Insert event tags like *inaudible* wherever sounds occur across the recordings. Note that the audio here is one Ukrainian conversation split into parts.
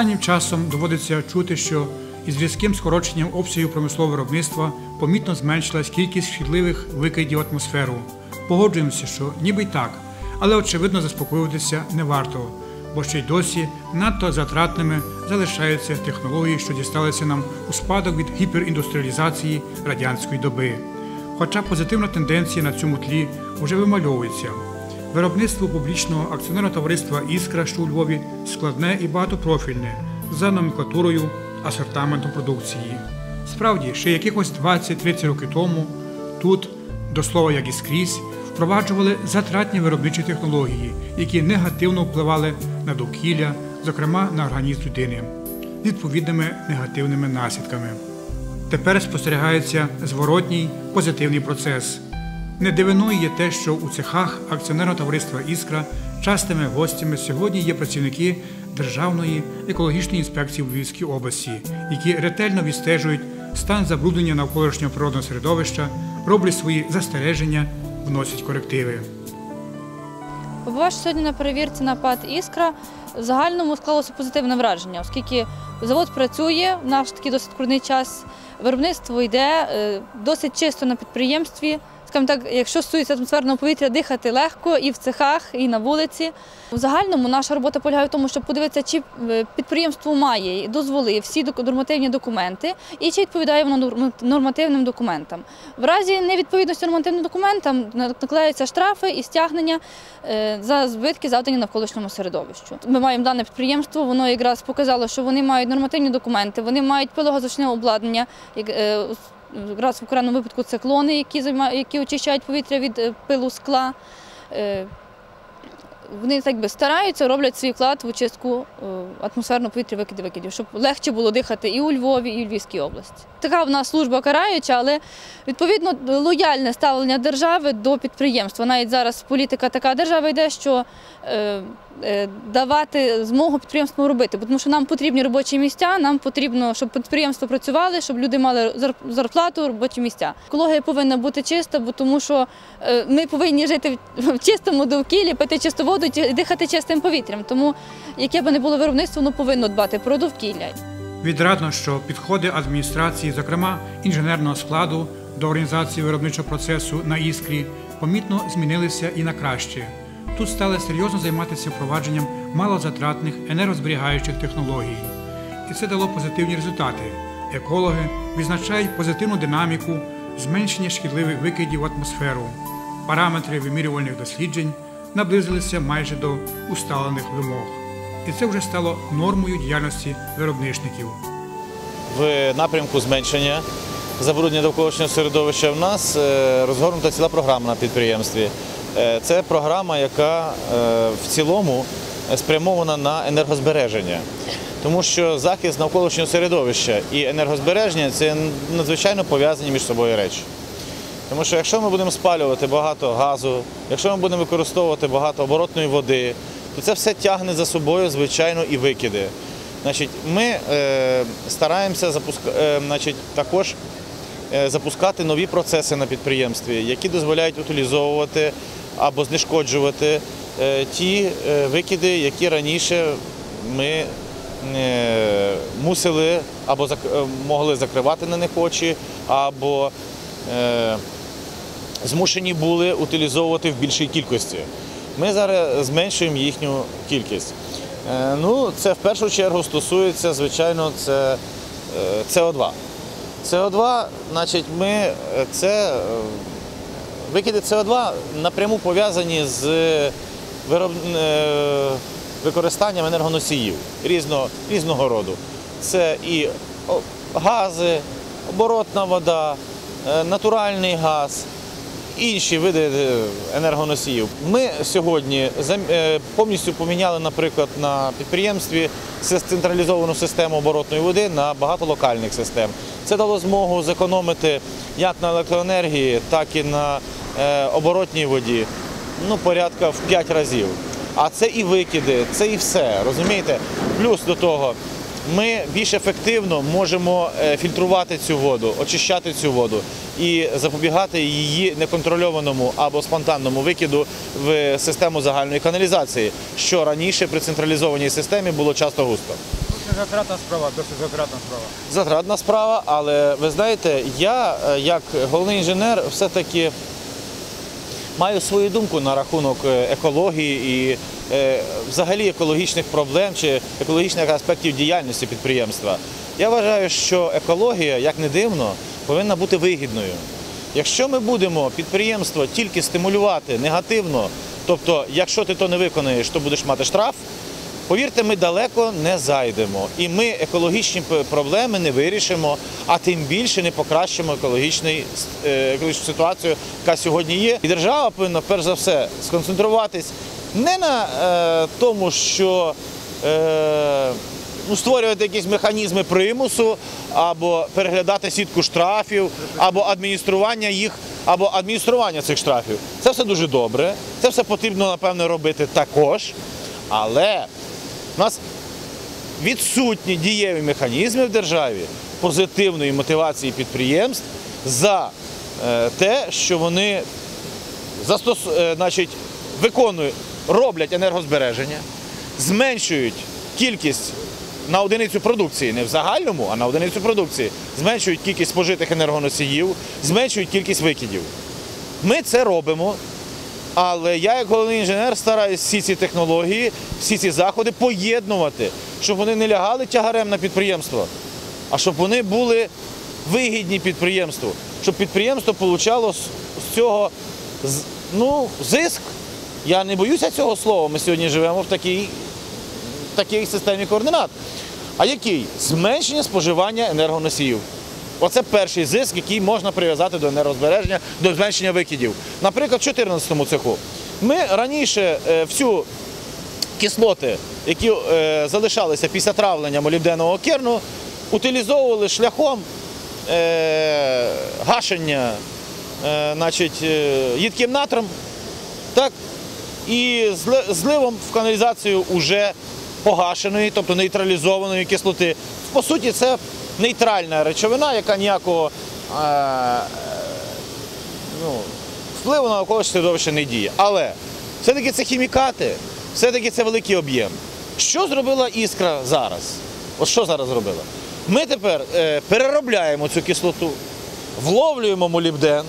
Останнім часом доводиться чути, що із різким скороченням обсягів промислового виробництва помітно зменшилась кількість шкідливих викидів в атмосферу. Погоджуємося, що ніби й так, але очевидно заспокоюватися не варто, бо ще й досі надто затратними залишаються технології, що дісталися нам у спадок від гіперіндустріалізації радянської доби. Хоча позитивна тенденція на цьому тлі вже вимальовується. Виробництво публічного акціонерного товариства Іскра, що у Львові, складне і багатопрофільне за номенклатурою, асортаментом продукції. Справді, ще якихось 20-30 років тому тут, до слова, як і скрізь, впроваджували затратні виробничі технології, які негативно впливали на довкілля, зокрема на організм людини, відповідними негативними наслідками. Тепер спостерігається зворотній позитивний процес. Не дивиною є те, що у цехах акціонерного товариства Іскра частими гостями сьогодні є працівники Державної екологічної інспекції в Львівській області, які ретельно відстежують стан забруднення навколишнього природного середовища, роблять свої застереження, вносять корективи. Побувавши сьогодні на перевірці на ПАД Іскра, в загальному склалося позитивне враження, оскільки завод працює в наш такий досить скрутний час. Виробництво йде е, досить чисто на підприємстві. Скажімо так, якщо стосується атмосферного повітря, дихати легко і в цехах, і на вулиці. В загальному наша робота полягає в тому, щоб подивитися, чи е, підприємство має дозволи, всі нормативні документи, і чи відповідає воно нормативним документам. В разі невідповідності нормативним документам накладаються штрафи і стягнення е, за збитки, завдані навколишньому середовищу. Ми маємо дане підприємство, воно якраз показало, що вони мають нормативні документи, вони мають пилогазочне обладнання. Е, в окремому випадку циклони, які займа- які очищають повітря від е, пилу скла. Е, Вони так би стараються, роблять свій вклад в очистку е, атмосферного повітря викидів викидів, щоб легше було дихати і у Львові, і у Львівській області. Така в нас служба караюча, але відповідно лояльне ставлення держави до підприємства. Навіть зараз політика така держава йде, що давати змогу підприємству робити, тому що нам потрібні робочі місця, нам потрібно, щоб підприємства працювали, щоб люди мали зарплату, робочі місця. Екологія повинна бути чиста, бо тому що е, ми повинні жити в чистому довкіллі, пити чисту воду і дихати чистим повітрям. Тому яке би не було виробництво, воно повинно дбати про довкілля. Відрадно, що підходи адміністрації, зокрема інженерного складу до організації виробничого процесу на іскрі, помітно змінилися і на краще. Тут стали серйозно займатися впровадженням малозатратних енергозберігаючих технологій. І це дало позитивні результати. Екологи відзначають позитивну динаміку зменшення шкідливих викидів в атмосферу. Параметри вимірювальних досліджень наблизилися майже до усталених вимог. І це вже стало нормою діяльності виробничників. в напрямку зменшення забруднення довколишнього середовища в нас е, розгорнута ціла програма на підприємстві. Е, Це програма, яка е, в цілому спрямована на енергозбереження. Тому що захист навколишнього середовища і енергозбереження це надзвичайно пов'язані між собою речі. Тому що якщо ми будемо спалювати багато газу, якщо ми будемо використовувати багато оборотної води, то це все тягне за собою, звичайно, і викиди. Значить, ми е, стараємося запуска, е, значить, також е, запускати нові процеси на підприємстві, які дозволяють утилізовувати або знешкоджувати е, ті е, викиди, які раніше ми е, мусили або могли закривати на них очі, або змушені були утилізовувати в більшій кількості. Ми зараз зменшуємо їхню кількість. Ну, це в першу чергу стосується, звичайно, це е, СО2. СО2, значить, ми це викиди СО2 напряму пов'язані з вироб... е, використанням енергоносіїв різного, різного роду. Це і гази, оборотна вода, е, натуральний газ, інші види е, енергоносіїв. Ми сьогодні повністю поміняли, наприклад, на підприємстві централізовану систему оборотної води на багато локальних систем. Це дало змогу зекономити як на електроенергії, так і на оборотній воді. Ну, порядка в 5 разів. А це і викиди, це і все. Розумієте? Плюс до того, ми більш ефективно можемо е, фільтрувати цю воду, очищати цю воду і запобігати її неконтрольованому або спонтанному викиду в систему загальної каналізації, що раніше при централізованій системі було часто густо. Це затратна справа, досить затратна справа. затратна справа, але ви знаєте, я е, як головний інженер все-таки маю свою думку на рахунок е, екології і е, взагалі екологічних проблем чи екологічних аспектів діяльності підприємства. Я вважаю, що екологія, як не дивно, повинна бути вигідною. Якщо ми будемо підприємство тільки стимулювати негативно, тобто, якщо ти то не виконаєш, то будеш мати штраф, Повірте, ми далеко не зайдемо, і ми екологічні проблеми не вирішимо, а тим більше не покращимо е, екологічну ситуацію, яка сьогодні є. І держава повинна перш за все сконцентруватись не на е, тому, що е, ну, створювати якісь механізми примусу, або переглядати сітку штрафів, або адміністрування їх, або адміністрування цих штрафів. Це все дуже добре. Це все потрібно, напевно, робити також. Але у нас відсутні дієві механізми в державі позитивної мотивації підприємств за е, те, що вони застос... е, значить, виконують, роблять енергозбереження, зменшують кількість на одиницю продукції, не в загальному, а на одиницю продукції, зменшують кількість спожитих енергоносіїв, зменшують кількість викидів. Ми це робимо. Але я, як головний інженер, стараюсь всі ці технології, всі ці заходи поєднувати, щоб вони не лягали тягарем на підприємство, а щоб вони були вигідні підприємству, щоб підприємство получало з цього ну, зиск. Я не боюся цього слова. Ми сьогодні живемо в такій, в такій системі координат. А який? Зменшення споживання енергоносіїв. Оце перший зиск, який можна прив'язати до енергозбереження, до зменшення викидів. Наприклад, в 2014 цеху. Ми раніше е, всю кислоти, які е, залишалися після травлення молібденового керну, утилізовували шляхом е, гашення значить, їдким натром, так, і зливом в каналізацію уже погашеної, тобто нейтралізованої кислоти. По суті, це нейтральна речовина, яка ніякого е, ну, впливу на навколишнє середовище не діє. Але все-таки це хімікати, все-таки це великий об'єм. Що зробила іскра зараз? От що зараз зробила? Ми тепер е, переробляємо цю кислоту, вловлюємо молібден,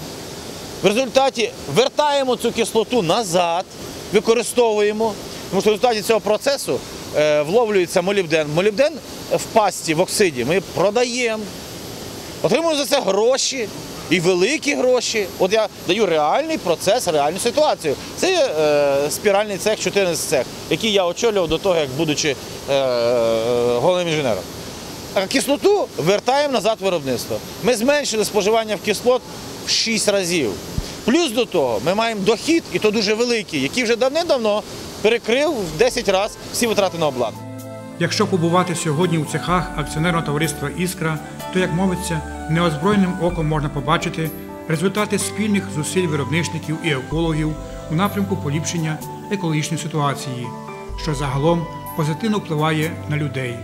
в результаті вертаємо цю кислоту назад, використовуємо. Тому що в результаті цього процесу вловлюється молібден. Молібден в пасті, в оксиді ми продаємо. Отримуємо за це гроші і великі гроші. От я даю реальний процес, реальну ситуацію. Це є е, спіральний цех, 14 цех, який я очолював до того, як будучи е, е, головним інженером. А кислоту вертаємо назад в виробництво. Ми зменшили споживання в кислот в 6 разів. Плюс до того ми маємо дохід, і то дуже великий, який вже давним-давно перекрив в 10 разів всі витрати на обладнання. Якщо побувати сьогодні у цехах акціонерного товариства Іскра, то, як мовиться, неозброєним оком можна побачити результати спільних зусиль виробничників і екологів у напрямку поліпшення екологічної ситуації, що загалом позитивно впливає на людей.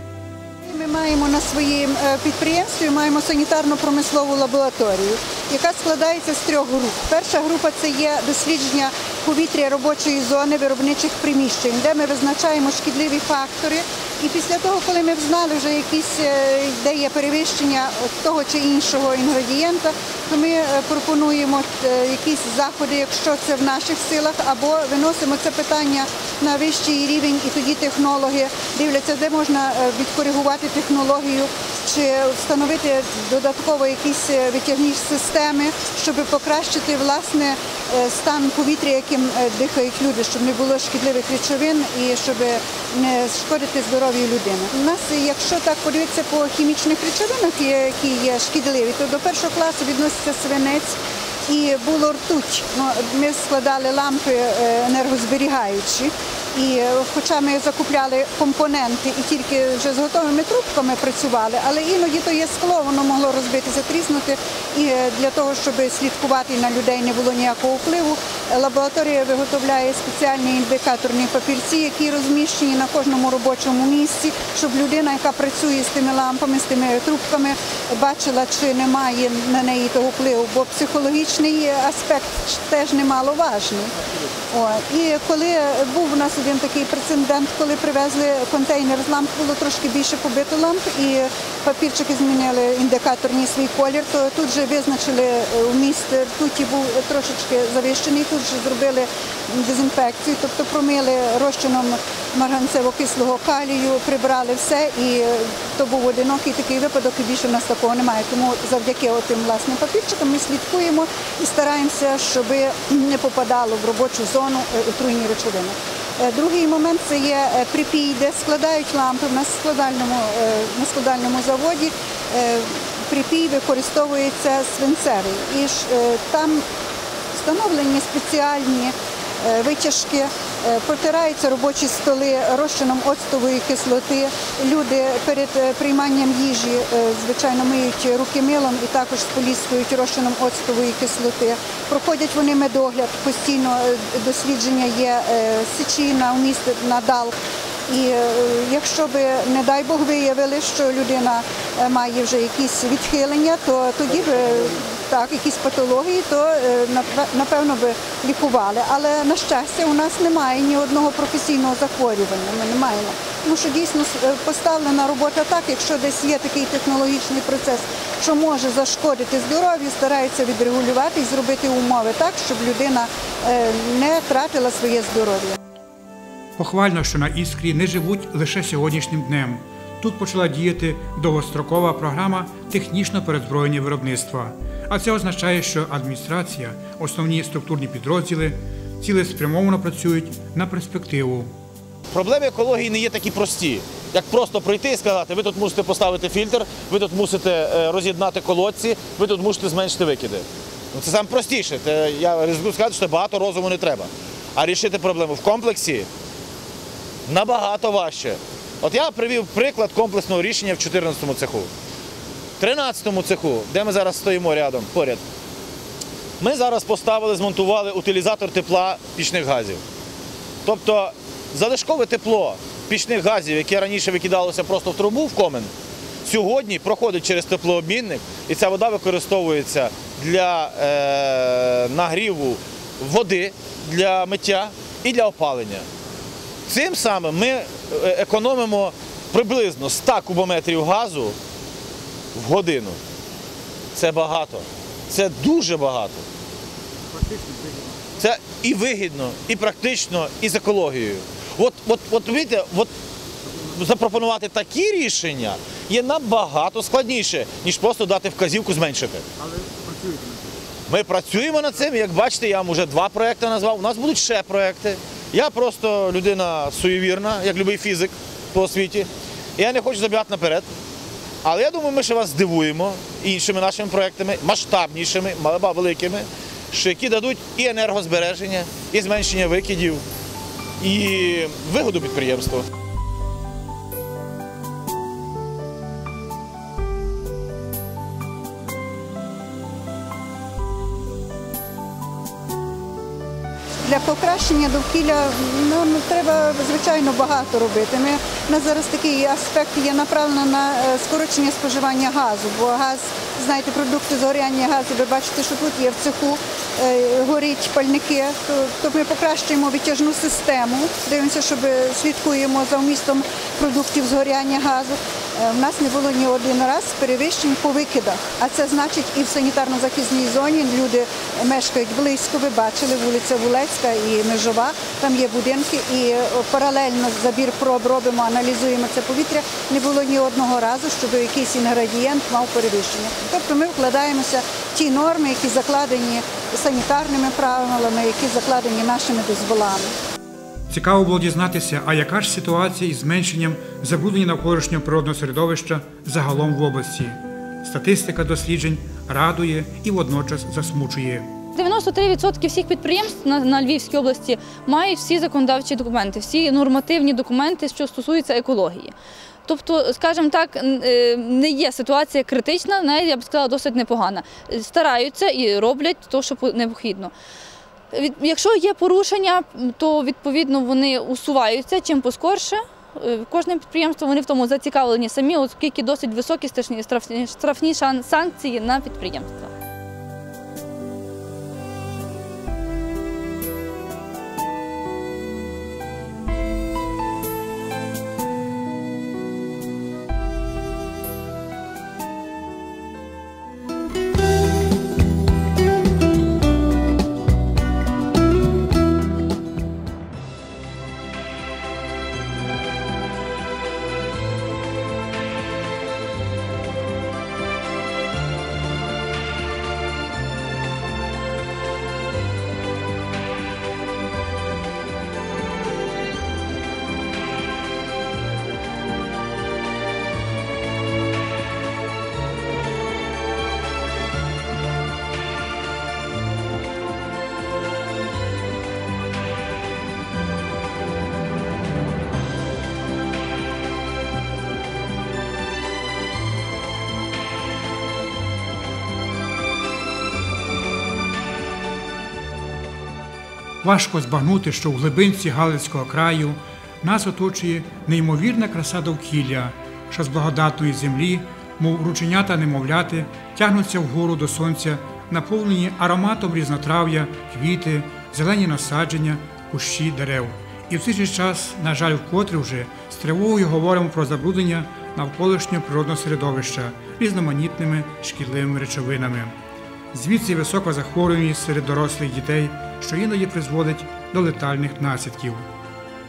Ми маємо на своїм е, підприємстві маємо санітарно-промислову лабораторію, яка складається з трьох груп. Перша група це є дослідження повітря робочої зони виробничих приміщень, де ми визначаємо шкідливі фактори. І після того, коли ми взнали вже якісь е, де є перевищення того чи іншого інгредієнта, то ми е, пропонуємо е, якісь заходи, якщо це в наших силах, або виносимо це питання на вищий рівень, і тоді технологи дивляться, де можна відкоригувати технологію чи встановити додатково якісь витягні системи, щоб покращити власне стан повітря, яким дихають люди, щоб не було шкідливих речовин і щоб не шкодити здоров'ю людини. У нас, якщо так подивитися по хімічних речовинах, які є шкідливі, то до першого класу відноситься свинець. І було ртуть. Ну, ми складали лампи е, енергозберігаючі. І е, хоча ми закупляли компоненти і тільки вже з готовими трубками працювали, але іноді то є скло, воно могло розбитися, тріснути. І е, для того, щоб слідкувати на людей не було ніякого впливу, лабораторія виготовляє спеціальні індикаторні папірці, які розміщені на кожному робочому місці, щоб людина, яка працює з тими лампами, з тими трубками, бачила, чи немає на неї того впливу, бо психологічний аспект теж немаловажний. О, і коли був у нас один такий прецедент, коли привезли контейнер з ламп, було трошки більше побито ламп, і папірчики змінили індикаторний свій колір, то тут же визначили е, вміст ртуті був трошечки завищений, тут же зробили дезінфекцію, тобто промили розчином марганцево-кислого калію, прибрали все, і е, то був одинокий такий випадок, і більше в нас такого немає. Тому завдяки тим власним папірчикам ми слідкуємо і стараємося, щоб не попадало в робочу зону е, отруйні речовини. Другий момент це є припій, де складають лампи. У нас складальному, на складальному заводі припій використовується свинцевий. І ж е, там встановлені спеціальні е, витяжки, е, протираються робочі столи розчином оцтової кислоти. Люди перед прийманням їжі, звичайно, миють руки милом і також споліскують розчином оцтової кислоти. Проходять вони медогляд, постійно дослідження є сечі вміст надал. І е, якщо би, не дай Бог, виявили, що людина е, має вже якісь відхилення, то тоді б е, так, якісь патології, то напевно би лікували. Але на щастя, у нас немає ні одного професійного захворювання. Ми не маємо. Тому що дійсно поставлена робота так, якщо десь є такий технологічний процес, що може зашкодити здоров'ю, стараються відрегулювати і зробити умови так, щоб людина не втратила своє здоров'я. Похвально, що на іскрі не живуть лише сьогоднішнім днем. Тут почала діяти довгострокова програма технічно перезброєння виробництва. А це означає, що адміністрація, основні структурні підрозділи цілеспрямовано працюють на перспективу. Проблеми екології не є такі прості. Як просто прийти і сказати, ви тут мусите поставити фільтр, ви тут мусите е, роз'єднати колодці, ви тут мусите зменшити викиди. Ну, це саме простіше. Я ризикую сказати, що багато розуму не треба. А рішити проблему в комплексі набагато важче. От я привів приклад комплексного рішення в 14-му цеху. В 13-му цеху, де ми зараз стоїмо рядом, поряд, ми зараз поставили, змонтували утилізатор тепла пічних газів. Тобто залишкове тепло пічних газів, яке раніше викидалося просто в трубу в комен, сьогодні проходить через теплообмінник, і ця вода використовується для е, нагріву води, для миття і для опалення. Цим самим ми е, економимо приблизно 100 кубометрів газу в годину. Це багато. Це дуже багато. Це і вигідно, і практично, і з екологією. От, от, от бачите, от запропонувати такі рішення є набагато складніше, ніж просто дати вказівку зменшити. Але працюєте над цим? Ми працюємо над цим. Як бачите, я вам вже два проекти назвав. У нас будуть ще проекти. Я просто людина суєвірна, як будь-який фізик по освіті. Я не хочу забігати наперед. Але я думаю, ми ще вас здивуємо іншими нашими проектами, масштабнішими, малеба великими, що які дадуть і енергозбереження, і зменшення викидів, і вигоду підприємства. Для покращення довкілля ну, ну, треба звичайно багато робити. Ми у нас зараз такий аспект є направлено на е, скорочення споживання газу, бо газ, знаєте, продукти згоряння газу, ви бачите, що тут є в цеху, е, горіть пальники, то, то ми покращуємо витяжну систему, дивимося, щоб слідкуємо за вмістом продуктів згоряння газу. Е, В нас не було ні один раз перевищень по викидах, а це значить і в санітарно-захисній зоні люди мешкають близько. Ви бачили вулиця Вулецька і Межова, там є будинки, і е, паралельно забір проб робимо, аналізуємо це повітря. Не було ні одного разу, щоб якийсь інгредієнт мав перевищення. Тобто ми вкладаємося в ті норми, які закладені санітарними правилами, які закладені нашими дозволами. Цікаво було дізнатися, а яка ж ситуація із зменшенням забруднення навколишнього природного середовища загалом в області. Статистика досліджень радує і водночас засмучує. 93% всіх підприємств на, Львівській області мають всі законодавчі документи, всі нормативні документи, що стосуються екології. Тобто, скажімо так, е, не є ситуація критична, навіть я б сказала, досить непогана. Стараються і роблять те, що необхідно. Якщо є порушення, то відповідно вони усуваються чим поскорше. Е, Кожне підприємство вони в тому зацікавлені самі, оскільки досить високі штрафні, штрафні санкції на підприємства. Важко збагнути, що в глибинці Галицького краю нас оточує неймовірна краса довкілля, що з благодатної землі, мов рученята немовляти, тягнуться вгору до сонця, наповнені ароматом різнотрав'я, квіти, зелені насадження, кущі дерев. І в цей же час, на жаль, вкотре вже з тривогою говоримо про забруднення навколишнього природного середовища різноманітними шкідливими речовинами. Звідси висока захворюваність серед дорослих дітей, що іноді призводить до летальних наслідків.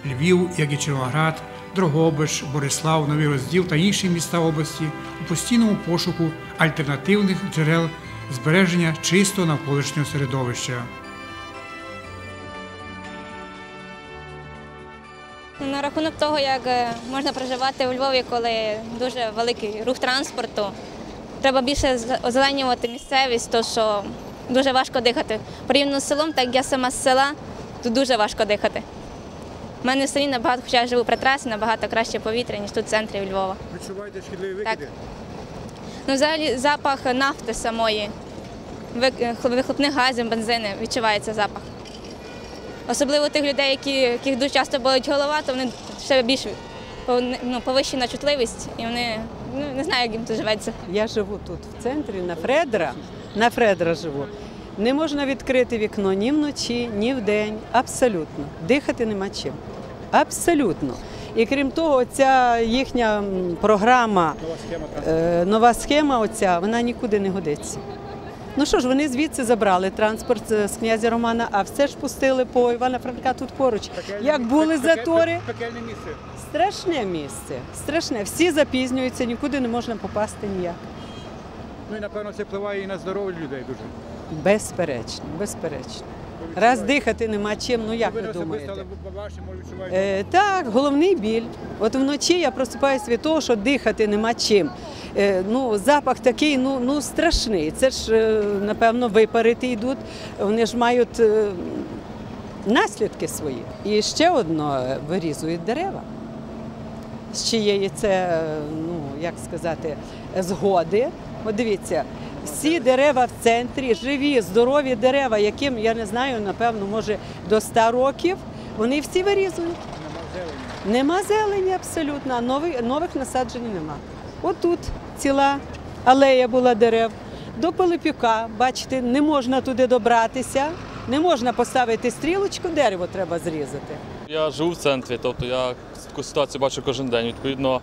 Львів, як і Червоград, Дрогобич, Борислав, Новий Розділ та інші міста області у постійному пошуку альтернативних джерел збереження чистого навколишнього середовища. На рахунок того, як е, можна проживати у Львові, коли дуже великий рух транспорту, треба більше озеленювати місцевість, то що дуже важко дихати. Порівняно з селом, так як я сама з села, тут дуже важко дихати. У мене в селі набагато, хоча я живу при трасі, набагато краще повітря, ніж тут в центрі Львова. Відчуваєте шкідливі Так. Ну, взагалі запах нафти самої, вихлопних газів, бензини, відчувається запах. Особливо тих людей, які, яких дуже часто болить голова, то вони ще більш ну, повищена чутливість, і вони ну, не знаю, як їм тут живеться. Я живу тут в центрі, на Фредера. На Фредера живу. Не можна відкрити вікно ні вночі, ні вдень. Абсолютно. Дихати нема чим. Абсолютно. І крім того, ця їхня програма, е, нова схема, оця, вона нікуди не годиться. Ну що ж, вони звідси забрали транспорт е, з князя Романа, а все ж пустили по Івана Франка тут поруч. Як були затори. Страшне місце. Страшне. Всі запізнюються, нікуди не можна попасти ніяк. Ну і напевно це впливає і на здоров'я людей дуже. Безперечно, безперечно. Раз дихати нема чим, ну як ви думаєте? Е, так, головний біль. От вночі я просипаюся від того, що дихати нема чим. Е, ну, запах такий, ну, ну страшний. Це ж, е, напевно, випарити йдуть. Вони ж мають е, наслідки свої. І ще одно е, вирізують дерева. З чиєї це, ну, як сказати, згоди. От дивіться, всі дерева в центрі, живі, здорові дерева, яким, я не знаю, напевно, може до 100 років, вони всі вирізують. Нема зелені абсолютно, нових, нових насаджень нема. Отут ціла алея була дерев. До Пилипюка, бачите, не можна туди добратися, не можна поставити стрілочку, дерево треба зрізати. Я живу в центрі, тобто я таку ситуацію бачу кожен день. Відповідно,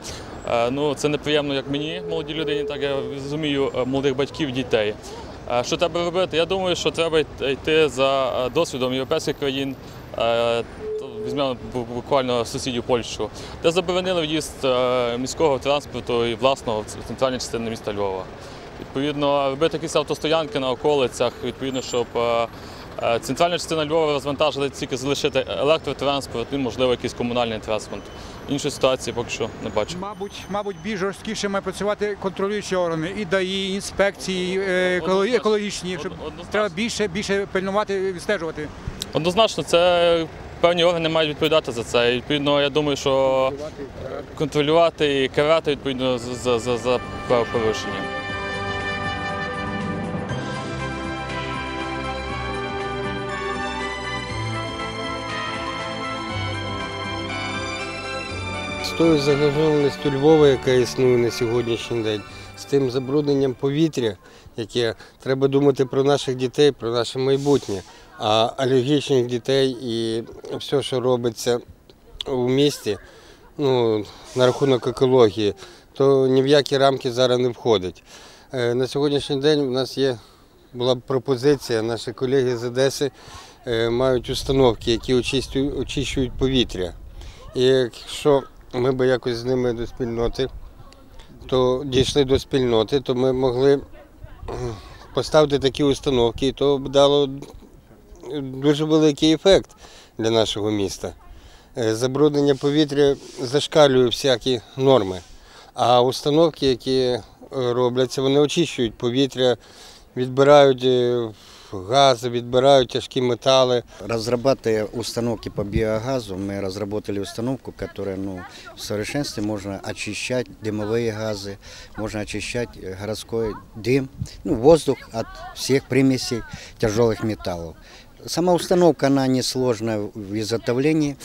е, ну це неприємно як мені, молодій людині, так я розумію е, молодих батьків, дітей. Е, Що треба робити? Я думаю, що треба йти за досвідом європейських країн. Візьмемо буквально сусідів Польщу, де заборонили в'їзд міського транспорту і власного в частини міста Львова. Відповідно, робити якісь автостоянки на околицях, відповідно, щоб центральна частина Львова розвантажили тільки залишити електротранспорт і, можливо, якийсь комунальний транспорт. Іншої ситуації поки що не бачу. Мабуть, мабуть, більш жорсткіше має працювати контролюючі органи, і ДАІ, і інспекції е, екологі- екологічні, щоб Однозначно. треба більше, більше пильнувати, відстежувати. Однозначно, це певні органи мають відповідати за це. І, відповідно, я думаю, що контролювати і карати відповідно за, за, за, за правопорушення. З тою загрожованістю Львова, яка існує на сьогоднішній день, з тим забрудненням повітря, яке треба думати про наших дітей, про наше майбутнє, а алергічних дітей і все, що робиться у місті, ну, на рахунок екології, то ні в які рамки зараз не входить. Е, На сьогоднішній день у нас є була пропозиція, наші колеги з Одеси е, мають установки, які очищують повітря. І якщо ми б якось з ними до спільноти, то дійшли до спільноти, то ми могли поставити такі установки, і то б дало дуже великий ефект для нашого міста. Е, Забруднення повітря зашкалює всякі норми. А установки, які е, робляться, вони очищують повітря, відбирають е, гази, відбирають тяжкі метали. Разрабатывая установки по биогазу, мы разработали установку, которая ну, в совершенстве можно очищать дымовые газы, можно очищать э, городской дым, ну, воздух от всех примесей тяжелых металлов. Сама установка, она несложная в изготовлении,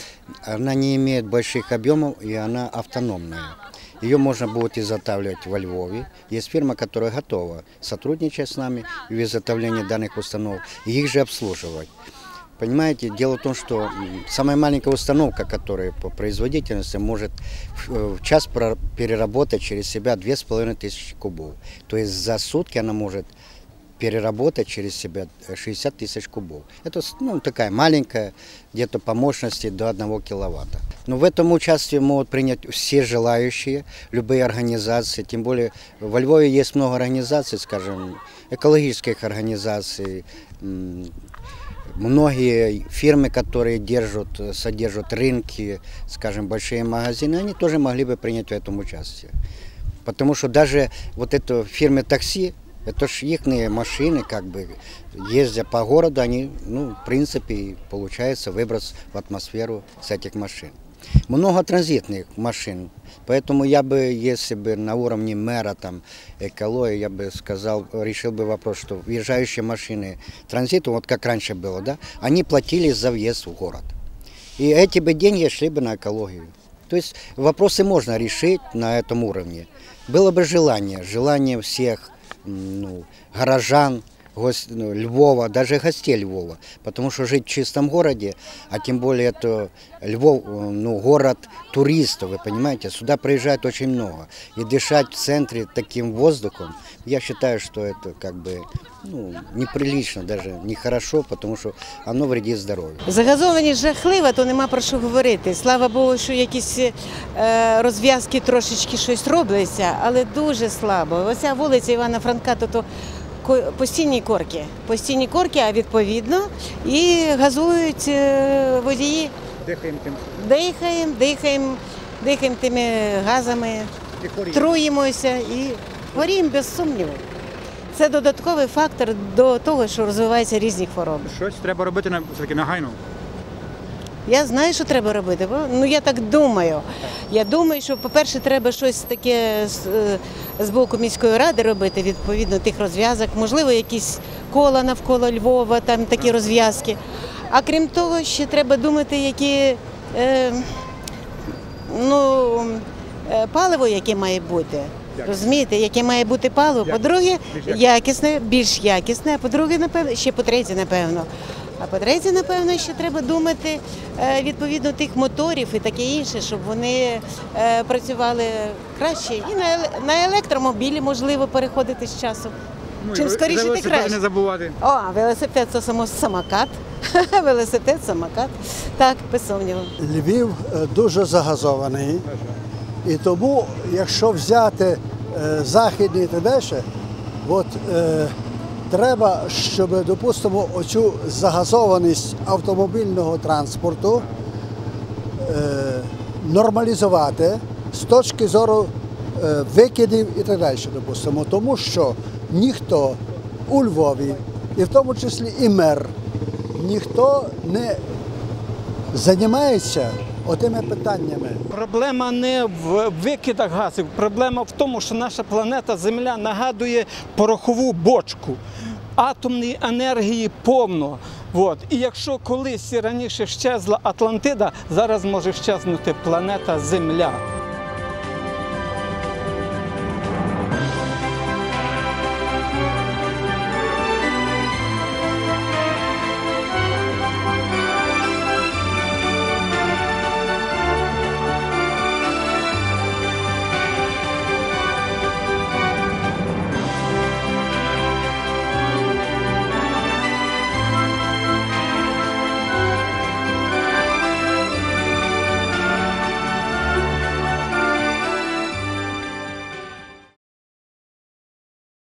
она не имеет больших объемов и она автономная. Ее можно будет изготавливать во Львове. Есть фирма, которая готова сотрудничать с нами в изготовлении данных установок и их же обслуживать. Понимаете, дело в том, что самая маленькая установка, которая по производительности может в, э, час переработать через себя 2500 кубов. То есть за сутки она может переработать через себя э, 60 тысяч кубов. Это ну, такая маленькая, где-то по мощности до 1 киловатта. Но в этом участие могут принять все желающие, любые организации. Тем более во Львове есть много организаций, скажем, экологических организаций, Многие фирмы, которые держат, э, содержат рынки, скажем, большие магазины, они тоже могли бы принять в этом участие. Потому что даже вот это фирмы такси, это ж их машины, как бы, ездя по городу, они, ну, в принципе, получается выброс в атмосферу с этих машин. Много транзитных машин, поэтому я бы, если бы на уровне мэра там экологии, я бы сказал, решил бы вопрос, что въезжающие машины транзита, вот как раньше было, да, они платили за въезд в город. И эти бы деньги шли бы на экологию. То есть вопросы можно решить на этом уровне. Было бы желание, желание всех ну, ну, Львова, даже гостей Львова. Потому что жить в чистом городе, а тем более это Львов, э, ну, город туристов, вы понимаете, сюда приезжает очень много. И дышать в центре таким воздухом, я считаю, что это как бы ну, неприлично, даже нехорошо, потому что оно вредит здоровью. Загазованість жахлива, то нема про що говорити. Слава Богу, що якісь е, розв'язки трошечки щось робляться, але дуже слабо. Оця вулиця Івана Франка, то, то ко- постійні корки. Постійні корки, а відповідно, і газують е, водії. Дихаємо тим. Дихаємо, дихаємо, дихаємо тими газами, труїмося і хворіємо без сумніву. Це додатковий фактор до того, що розвиваються різні хвороби. Щось треба робити все-таки негайно. Я знаю, що треба робити. бо ну я так думаю. Я думаю, що, по-перше, треба щось таке з, е, з боку міської ради робити, відповідно тих розв'язок. Можливо, якісь кола навколо Львова, там такі розв'язки. А крім того, ще треба думати, які е, ну, е, паливо, яке має бути. Розумієте, яке має бути паливо. По-друге, якісне, більш якісне, а по-друге, напевно, ще по-третє, напевно. А по-третє, напевно, ще треба думати е, відповідно тих моторів і таке інше, щоб вони е, працювали краще. І на, електромобілі можливо переходити з часом. Чим скоріше, тим краще. не забувати. О, велосипед це само самокат. *laughs* велосипед, самокат. Так, без сумніву. Львів е, дуже загазований. І тому, якщо взяти західні та далі, от, треба, щоб, допустимо, оцю загазованість автомобільного транспорту е, нормалізувати з точки зору е, викидів і так далі, допустимо. Тому що ніхто у Львові, і в тому числі і мер, ніхто не займається отими питаннями. Проблема не в викидах газів, проблема в тому, що наша планета Земля нагадує порохову бочку. Атомної енергії повно. От. І якщо колись раніше щезла Атлантида, зараз може щезнути планета Земля.